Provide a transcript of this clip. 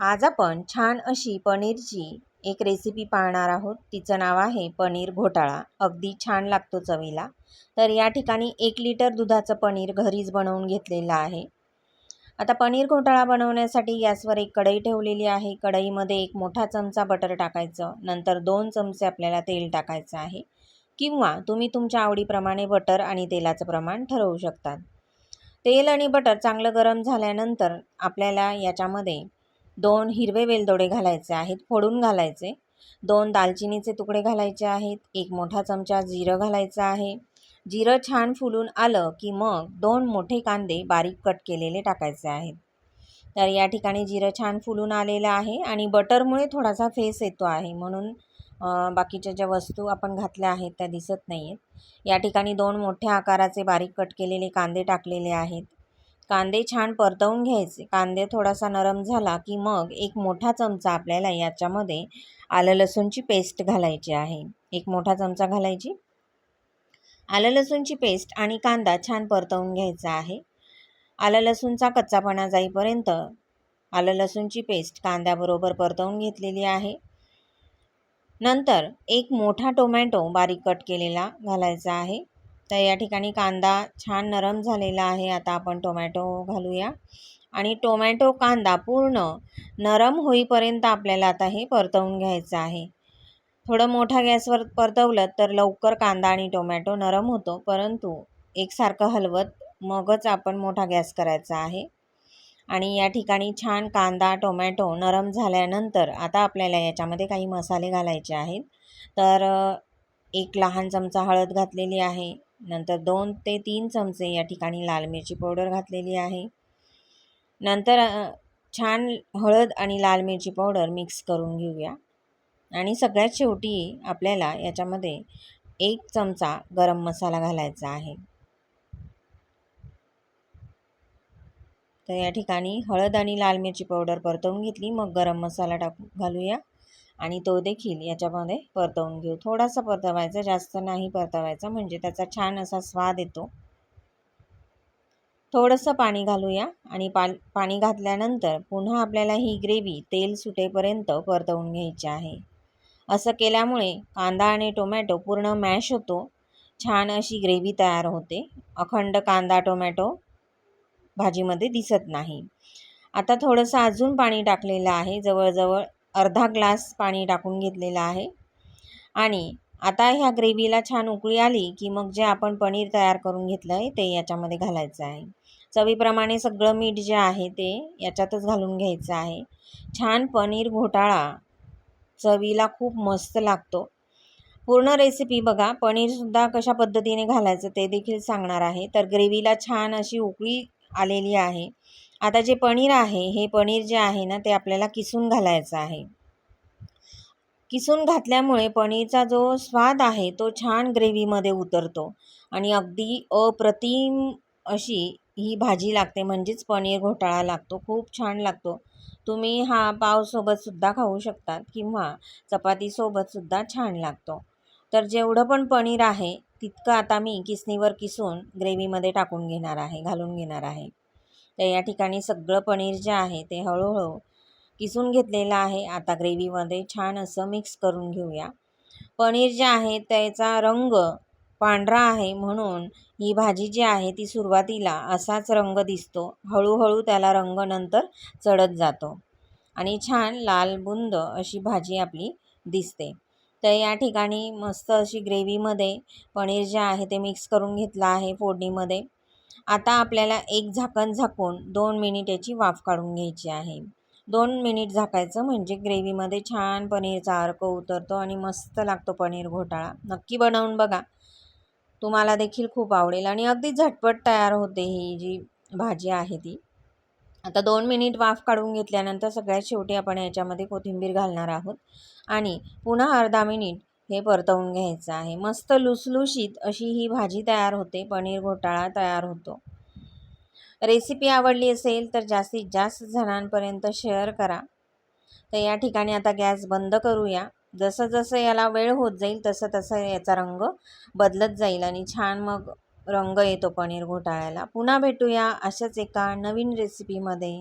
आज आपण छान अशी पनीरची एक रेसिपी पाहणार आहोत. तिचं नाव आहे पनीर घोटाळा. अगदी छान लागतो चवीला. तर या ठिकाणी एक लिटर दुधाचं पनीर घरीच बनवून घेतलेलं आहे. आता पनीर घोटाळा बनवण्यासाठी गॅसवर एक कढई ठेवलेली आहे. कढईमध्ये एक मोठा चमचा बटर टाकायचं. नंतर दोन चमचे आपल्याला तेल टाकायचं आहे. किंवा तुम्ही तुमच्या आवडीप्रमाणे बटर आणि तेलाचं प्रमाण ठरवू शकतात. तेल आणि बटर चांगलं गरम झाल्यानंतर आपल्याला याच्यामध्ये दोन हिरवे वेलदोडे घालायचे आहेत फोडून घालायचे. दोन दालचिनीचे तुकडे घालायचे आहेत एक मोठा चमचा जिरं घालायचं आहे. जिरं छान फुलून आलं की मग दोन मोठे कांदे बारीक कट केलेले टाकायचे आहेत. तर या ठिकाणी जिरं छान फुलून आलेलं आहे आणि बटरमुळे थोडासा फेस येतो आहे म्हणून बाकीच्या ज्या वस्तू आपण घातल्या आहेत त्या दिसत नाही आहेत या ठिकाणी दोन मोठ्या आकाराचे बारीक कट केलेले कांदे टाकलेले आहेत. कांदे छान परतवून घ्यायचे. कांदे थोडासा नरम झाला की मग एक मोठा चमचा आपल्याला याच्यामध्ये आलं लसूणची पेस्ट घालायची आहे. एक मोठा चमचा घालायची. आलं लसूणची पेस्ट आणि कांदा छान परतवून घ्यायचा आहे. आलं लसूणचा कच्चापणा जाईपर्यंत आलं लसूणची पेस्ट कांद्याबरोबर परतवून घेतलेली आहे. नंतर एक मोठा टोमॅटो बारीक कट केलेला घालायचा आहे. तर या ठिकाणी कांदा छान नरम झालेला आहे. आता आपण टोमॅटो घालूया. आणि टोमॅटो कांदा पूर्ण नरम होईपर्यंत आपल्याला आता हे परतवून घ्यायचं आहे. थोडं मोठ्या गॅसवर परतवलं तर लवकर कांदा आणि टोमॅटो नरम होतो. परंतु एकसारखं हलवत मगच आपण मोठा गॅस करायचा आहे. आणि या ठिकाणी छान कांदा टोमॅटो नरम झाल्यानंतर आता आपल्याला याच्यामध्ये काही मसाले घालायचे आहेत. तर एक लहान चमचा हळद घातलेली आहे. नंतर दोन ते तीन चमचे या ठिकाणी लाल मिरची पावडर घातलेली आहे. नंतर छान हळद आणि लाल मिरची पावडर मिक्स करून घेऊया. आणि सगळ्यात शेवटी आपल्याला याच्यामध्ये एक चमचा गरम मसाला घालायचा आहे. तर या ठिकाणी हळद आणि लाल मिरची पावडर परतवून घेतली. मग गरम मसाला टाकू घालूया. आणि तो देखील याच्यामध्ये परतवून घेऊ. थोडासा परतवायचा जास्त नाही परतवायचा म्हणजे त्याचा छान असा स्वाद येतो. थोडंसं पाणी घालूया आणि पा पाणी घातल्यानंतर पुन्हा आपल्याला ही ग्रेव्ही तेल सुटेपर्यंत परतवून घ्यायची आहे. असं केल्यामुळे कांदा आणि टोमॅटो पूर्ण मॅश होतो. छान अशी ग्रेव्ही तयार होते. अखंड कांदा टोमॅटो भाजीमध्ये दिसत नाही. आता थोडंसं अजून पाणी टाकलेलं आहे. जवळजवळ अर्धा ग्लास पाणी टाकून घेतलेलं आहे. आणि आता ह्या ग्रेव्हीला छान उकळी आली की मग जे आपण पनीर तयार करून घेतलं आहे ते याच्यामध्ये घालायचं आहे. चवीप्रमाणे सगळं मीठ जे आहे ते याच्यातच घालून घ्यायचं आहे. छान पनीर घोटाळा. चवीला खूप मस्त लागतो. पूर्ण रेसिपी बघा पनीरसुद्धा कशा पद्धतीने घालायचं ते देखील सांगणार आहे. तर ग्रेव्हीला छान अशी उकळी आलेली आहे. आता जे पनीर आहे हे पनीर जे आहे ना ते आपल्याला किसून घालायचं आहे. किसून घातल्यामुळे पनीरचा जो स्वाद आहे तो छान ग्रेव्हीमध्ये उतरतो. आणि अगदी अप्रतिम अशी ही भाजी लागते म्हणजेच पनीर घोटाळा लागतो. खूप छान लागतो. तुम्ही हा पावसोबतसुद्धा खाऊ शकतात किंवा चपातीसोबतसुद्धा छान लागतो. तर जेवढं पण पनीर आहे तितकं आता मी किसणीवर किसून ग्रेव्हीमध्ये टाकून घेणार आहे घालून घेणार आहे. तर या ठिकाणी सगळं पनीर जे आहे ते हळूहळू किसून घेतलेलं आहे. आता ग्रेव्हीमध्ये छान असं मिक्स करून घेऊया. पनीर जे आहे त्याचा रंग पांढरा आहे म्हणून ही भाजी जी आहे ती सुरुवातीला असाच रंग दिसतो. हळूहळू त्याला रंग नंतर चढत जातो आणि छान लाल बुंद अशी भाजी आपली दिसते. तर या ठिकाणी मस्त अशी ग्रेव्हीमध्ये पनीर जे आहे ते मिक्स करून घेतलं आहे फोडणीमध्ये. आता आपल्याला एक झाकण झाकून दोन मिनिट याची वाफ काढून घ्यायची आहे. दोन मिनिट झाकायचं म्हणजे ग्रेव्हीमध्ये छान पनीरचा अर्क उतरतो आणि मस्त लागतो पनीर घोटाळा. नक्की बनवून बघा. तुम्हाला देखील खूप आवडेल आणि अगदी झटपट तयार होते ही जी भाजी आहे ती. आता दोन मिनिट वाफ काढून घेतल्यानंतर सगळ्यात शेवटी आपण याच्यामध्ये कोथिंबीर घालणार आहोत. आणि पुन्हा अर्धा मिनिट हे परतवून घ्यायचं आहे. मस्त लुसलुशीत अशी ही भाजी तयार होते. पनीर घोटाळा तयार होतो. रेसिपी आवडली असेल तर जास्तीत जास्त जणांपर्यंत शेअर करा. तर या ठिकाणी आता गॅस बंद करूया. जसं जसं याला वेळ होत जाईल तसं तसं याचा रंग बदलत जाईल आणि छान मग रंग येतो पनीर घोटाळ्याला. पुन्हा भेटूया अशाच एका नवीन रेसिपीमध्ये